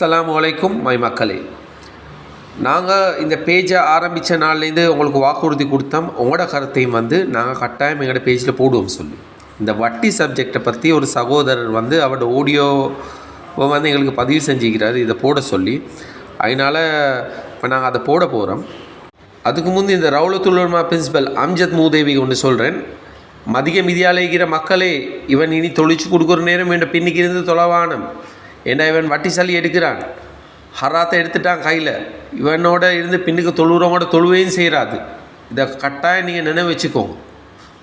அஸ்லாம் அலைக்கும் மை மக்களே. நாங்கள் இந்த பேஜை ஆரம்பித்த நாள்லேருந்து உங்களுக்கு வாக்குறுதி கொடுத்தோம். உங்களோட கருத்தையும் வந்து நாங்கள் கட்டாயம் எங்களோட பேஜில் போடுவோம் சொல்லி. இந்த வட்டி சப்ஜெக்டை பற்றி ஒரு சகோதரர் வந்து அவரோட ஆடியோவை வந்து எங்களுக்கு பதிவு செஞ்சுக்கிறார். இதை போட சொல்லி. அதனால் இப்போ நாங்கள் அதை போட போகிறோம். அதுக்கு முந்தி இந்த ரவுலத்துல்லமா பிரின்சிபல் அம்ஜத் மூதேவி ஒன்று சொல்கிறேன். மதிக மிதியாலேகிற மக்களே இவன் இனி தொழிச்சு கொடுக்குற நேரம் என்ற பின்னிக்கிருந்து தொலைவானம். ஏன்னா இவன் வட்டி எடுக்கிறான்? ஹராத்தை எடுத்துட்டான் கையில். இவனோட இருந்து பின்னுக்கு தொழுகிறவங்களோட தொழுவையும் செய்கிறாது இதை கட்டாயம் நீங்கள் நினைவு வச்சுக்கோங்க.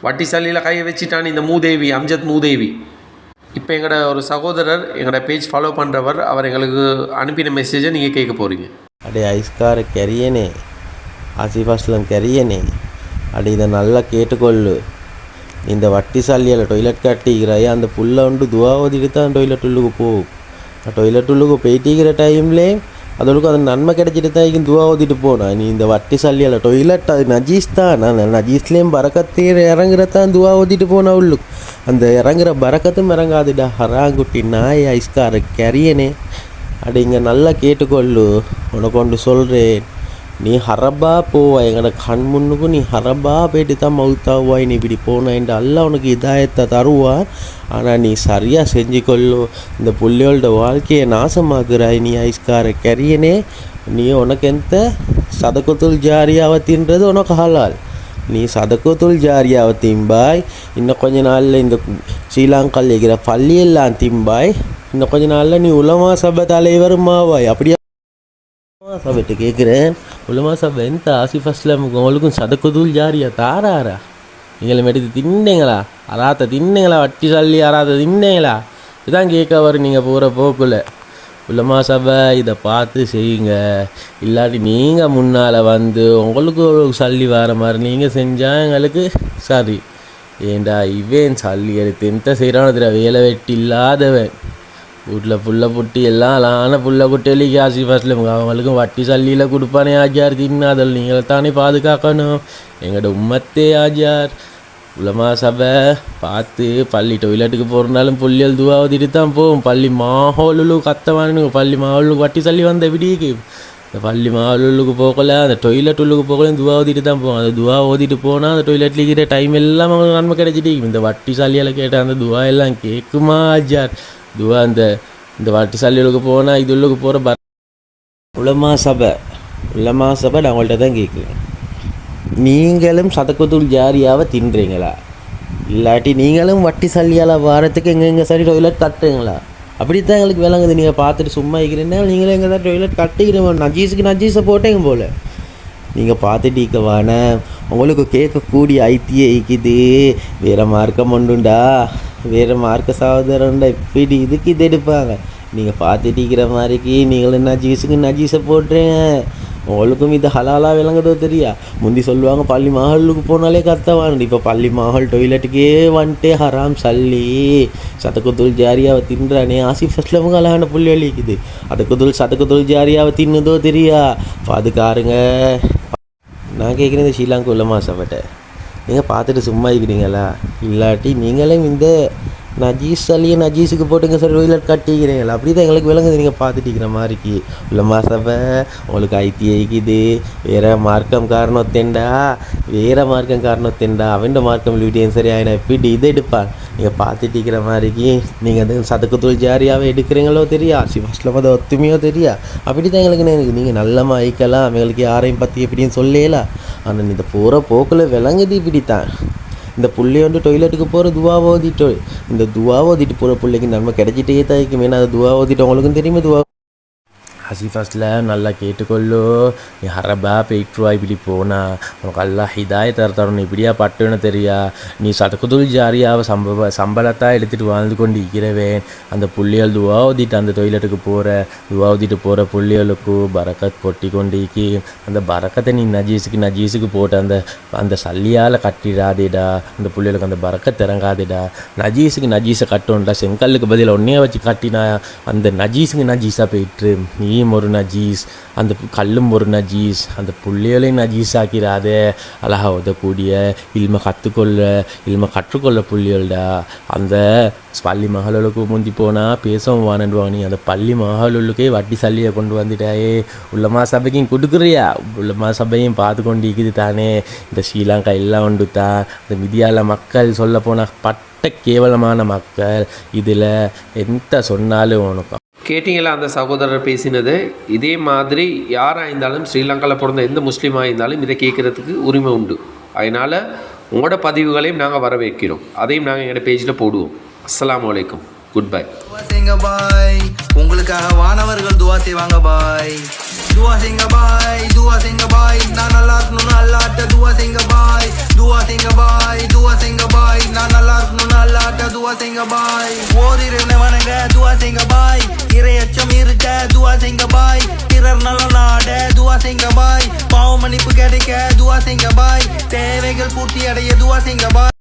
வட்டிசாலியில் கையை வச்சுட்டான் இந்த மூதேவி அம்ஜத் மூதேவி. இப்போ எங்களோட ஒரு சகோதரர் எங்களோட பேஜ் ஃபாலோ பண்ணுறவர் அவர் எங்களுக்கு அனுப்பின மெசேஜை நீங்கள் கேட்க போகிறீங்க அடே ஐஸ்கார கெரியனே. ஆசிஃபாஸ்லம் கெரியனே. அடே இதை நல்லா கேட்டுக்கொள்ளு. இந்த வட்டிசாலியில் டொய்லெட் கட்டிக்கிறாய் அந்த புல்லை வந்து துவாவதிட்டு தான் டொய்லெட் உள்ளுக்கு போகும் டொய்லெட் உள்ளுக்கு போயிட்டிக்கிற டைம்லே அதோளுக்கு அது நன்மை கிடைச்சிட்டு தான் இங்கே துவா ஓதிட்டு போனா நீ இந்த வட்டி சல்லியில் டொய்லெட் அது நஜீஸ் தான் நான் நஜீஸ்லேயும் பறக்கத்தே இறங்குறதான் துவா ஓதிட்டு போனா உள்ளுக்கு அந்த இறங்குற பறக்கத்தும் இறங்காதுடா ஹராங்குட்டி நாய் ஐஸ்கார கரியனே அப்படிங்க நல்லா கேட்டுக்கொள்ளு உனக்கு ஒன்று சொல்கிறேன் நீ ஹரபா போவா எங்களோட கண் முன்னுக்கும் நீ ஹரபா போயிட்டு தான் மவுத்தாவாய் நீ இப்படி போனேன்ட்டு அல்ல உனக்கு இதாயத்தை தருவான் ஆனால் நீ சரியாக செஞ்சுக்கொள்ளு இந்த புள்ளியோட வாழ்க்கையை நாசமாக்குறாய் நீ ஐஸ்கார கரியனே நீ உனக்கு எந்த சதக்குத்துல் ஜாரியாவை தின்றது உனக்கு ஹலால் நீ சதக்குத்துல் ஜாரியாவை திம்பாய் இன்னும் கொஞ்ச நாளில் இந்த ஸ்ரீலங்காவில் இருக்கிற பள்ளியெல்லாம் திம்பாய் இன்னும் கொஞ்ச நாளில் நீ உலமா சபை தலைவருமாவாய் அப்படியே உலமா சபைட்டு கேட்குறேன் உலமா சபை எந்த ஆசி ஃபஸ்ட்டில் உங்களுக்கும் சதக்குதுல் ஜாரியா? தாராரா? நீங்களை எடுத்து தின்னீங்களா? அராத்த தின்னீங்களா? வட்டி சல்லி அராத்த தின்னீங்களா? இதான் கேட்க வரும் நீங்கள் போகிற போக்கில். உள்ளமா சபை இதை பார்த்து செய்யுங்க. இல்லாட்டி நீங்கள் முன்னால் வந்து உங்களுக்கு ஒரு சல்லி வர மாதிரி நீங்கள் செஞ்சால் எங்களுக்கு சரி. ஏண்டா இவன் சல்லி எடுத்து எந்த செய்கிறானோ வேலை வெட்டி இல்லாதவன். வீட்டில் புல்ல புட்டி எல்லாம் அழகான புல்ல குட்டிலி காசி ஃபஸ்ட்டில் அவங்களுக்கும் வட்டி சல்லியில் கொடுப்பானே ஆஜார் தின்னு அதில் நீங்கள் தானே பாதுகாக்கணும். எங்களோட உம்மத்தே ஆஜார் உலமா சபை பார்த்து பள்ளி டொய்லெட்டுக்கு போகிறனாலும் புள்ளியல் துவா ஓதிட்டு தான் போகும். பள்ளி மாஹோலுக்கு கத்தவானுங்க. பள்ளி மாஹோலுக்கு வட்டி சல்லி வந்த விடிக்கு. இந்த பள்ளி மாஹோலுக்கு போகல அந்த டொய்லெட் உள்ளுக்கு போகல துவா ஓதிட்டு தான் போகும். அந்த துவா ஓதிட்டு போனால் அந்த டொய்லெட்டில் இருக்கிற டைம் எல்லாம் அவங்களுக்கு நன்மை கிடைச்சிட்டு இந்த வட்டி சாலியால் கேட்ட அந்த துவா எல்லாம் கேட்குமா ஆஜார் துவா அந்த இந்த வட்டி சல்லிகளுக்கு போனால் இது உள்ளுக்கு போகிற ப உலமா சபை உலமா சபை நான் உங்கள்கிட்ட தான் கேட்குறேன். நீங்களும் சதக்கத்தூள் ஜாரியாவை தின்றீங்களா? இல்லாட்டி நீங்களும் வட்டி சல்லியால் வாரத்துக்கு எங்கெங்கே சரி டொய்லெட் கட்டுறீங்களா? அப்படி தான் எங்களுக்கு விளங்குது. நீங்கள் பார்த்துட்டு சும்மா இருக்கிறீங்கன்னா நீங்களும் எங்கே தான் டொய்லெட் கட்டிக்கிறோம் நஜீஸுக்கு நஜீஸை போட்டேங்க போல். நீங்கள் பார்த்துட்டு இருக்கவான உங்களுக்கு கேட்கக்கூடிய ஐத்திய இருக்குது வேறு மார்க்கம் உண்டுண்டா. வேறு மார்க்க சகோதரன்டா இப்படி இதுக்கு இது எடுப்பாங்க. நீங்கள் பார்த்துட்டிக்கிற மாதிரிக்கு நீங்களும் நஜீஸுக்கு நஜீஸை போட்டுறேங்க? உங்களுக்கும் இது ஹலாலாக விளங்குதோ தெரியா? முந்தி சொல்லுவாங்க பள்ளி மகளுக்கு போனாலே கத்தவான் இப்போ பள்ளி மகள் டொய்லெட்டுக்கே வந்துட்டே ஹராம் சல்லி. சதக்குதுல் ஜாரியாவை தின்றானே ஆசிஃப் அஸ்லமுக்கு அழகான புள்ளி வலிக்குது அதுக்குதுல் சதக்குதுல் ஜாரியாவை தின்னுதோ தெரியா? பாதுகாருங்க நான் கேட்குறேன் இந்த ஸ்ரீலங்கா உள்ள சபட்டை நீங்கள் பார்த்துட்டு சும்மா இருக்கிறீங்களா? இல்லாட்டி நீங்களே இந்த நஜீஸ் அலியை நஜீஸுக்கு போட்டுங்க சார் டொய்லெட் கட்டிக்கிறீங்களா? அப்படி தான் எங்களுக்கு விளங்குது. நீங்கள் பார்த்துட்டு இருக்கிற மாதிரிக்கு. உள்ள சபை உங்களுக்கு ஐத்திஐக்குது வேற மார்க்கம் காரணம் காரணத்தேண்டா வேற மார்க்கம் காரணத்தேண்டா அவன் மார்க்கம் வீடியோ சரி ஆயினா எப்படி இதை எடுப்பான்? நீங்கள் பார்த்துட்டு இருக்கிற மாதிரிக்கு நீங்கள் அது சதக்குத்துள் ஜாரியாகவே எடுக்கிறீங்களோ தெரியா? சிவாஸ்லம் அதை ஒத்துமையோ தெரியா? அப்படி தான் எங்களுக்கு நீங்கள் நல்லமாக ஐக்கலாம் எங்களுக்கு யாரையும் பற்றி எப்படின்னு சொல்லலாம் ஆனால் இந்த போகிற போக்கில் விளங்குது இப்படி தான் இந்த புள்ளை வந்து டொய்லெட்டுக்கு போகிற துவா ஓதிட்டு இந்த துவா ஓதிட்டு போகிற பிள்ளைக்கு நன்மை கிடைச்சிட்டே தான் இருக்கும் ஏன்னா அது துவா ஓதிட்டு அவங்களுக்கும் தெரியுமா துவா ஹசிஃபஸ்ல நல்லா கேட்டுக்கொள்ளோ நீ ஹரபா போயிட்டுருவா இப்படி போனா உனக்கு எல்லாம் ஹிதாய தர தரணும் இப்படியா பட்டுன்னு தெரியா நீ சடக்குதுல் ஜாரியாவை சம்ப சம்பளத்தான் எடுத்துகிட்டு வாழ்ந்து கொண்டு இருக்கிறவேன் அந்த புள்ளியல் துவா ஊதிட்டு அந்த டொய்லெட்டுக்கு போகிற துவா ஊதிட்டு போகிற புள்ளியலுக்கு பரக்கத் பொட்டி கொண்டு அந்த பரக்கத்தை நீ நஜீஸுக்கு நஜீஸுக்கு போட்டு அந்த அந்த சல்லியால் கட்டிடாதேடா அந்த புள்ளியலுக்கு அந்த பறக்க திறங்காதேடா நஜீஸுக்கு நஜீஸை கட்டணும்டா செங்கல்லுக்கு பதில் ஒன்றையே வச்சு கட்டினா அந்த நஜீஸுக்கு நஜீஸாக போயிட்டு நீ நீயும் ஒரு நஜீஸ் அந்த கல்லும் ஒரு நஜீஸ் அந்த புள்ளிகளையும் நஜீஸ் ஆக்கிறாத. அழகா உதக்கூடிய இல்ம கற்றுக்கொள்ள இல்ம கற்றுக்கொள்ள புள்ளிகள்டா. அந்த பள்ளி மகளுக்கு முந்தி போனால் பேசவும் வானண்டுவாங்க நீ அந்த பள்ளி மகளுக்கே வட்டி சல்லியை கொண்டு வந்துட்டாயே. உள்ளமா சபைக்கும் கொடுக்குறியா? உள்ளமா சபையும் பார்த்து கொண்டு இருக்குது தானே. இந்த ஸ்ரீலங்கா எல்லாம் உண்டு தான் இந்த மிதியால மக்கள் சொல்ல போனால் பட்ட கேவலமான மக்கள். இதில் எந்த சொன்னாலும் உனக்கு கேட்டிங்களா அந்த சகோதரர் பேசினது? இதே மாதிரி யாராக இருந்தாலும் ஸ்ரீலங்காவில் பிறந்த எந்த முஸ்லீமாக இருந்தாலும் இதை கேட்குறதுக்கு உரிமை உண்டு. அதனால் உங்களோட பதிவுகளையும் நாங்கள் வரவேற்கிறோம். அதையும் நாங்கள் எங்களோட பேஜில் போடுவோம். அஸ்லாம் வலைக்கம் குட் பை. பாய். உங்களுக்காக வானவர்கள் துவா செய்வாங்க பாய். துவா செய்ங்க பாய். துவா செய்ங்க பாய். நான் நல்லா இருக்கணும்னு அல்லாட்ட துவா செய்ங்க பாய். துவா செய்ங்க பாய். துவா செய்ங்க பாய். நான் நல்லா இருக்கணும்னு அல்லாட்ட துவா செய்ங்க பாய். ஓரிரு வணங்க துவா செய்ங்க பாய். இரையச்சம் இருக்க துவா செய்ங்க பாய். பிறர் நல்ல நாட துவா செய்ங்க பாய். பாவ மன்னிப்பு கிடைக்க துவா செய்ங்க பாய். தேவைகள் பூர்த்தி அடைய துவா செய்ங்க பாய்.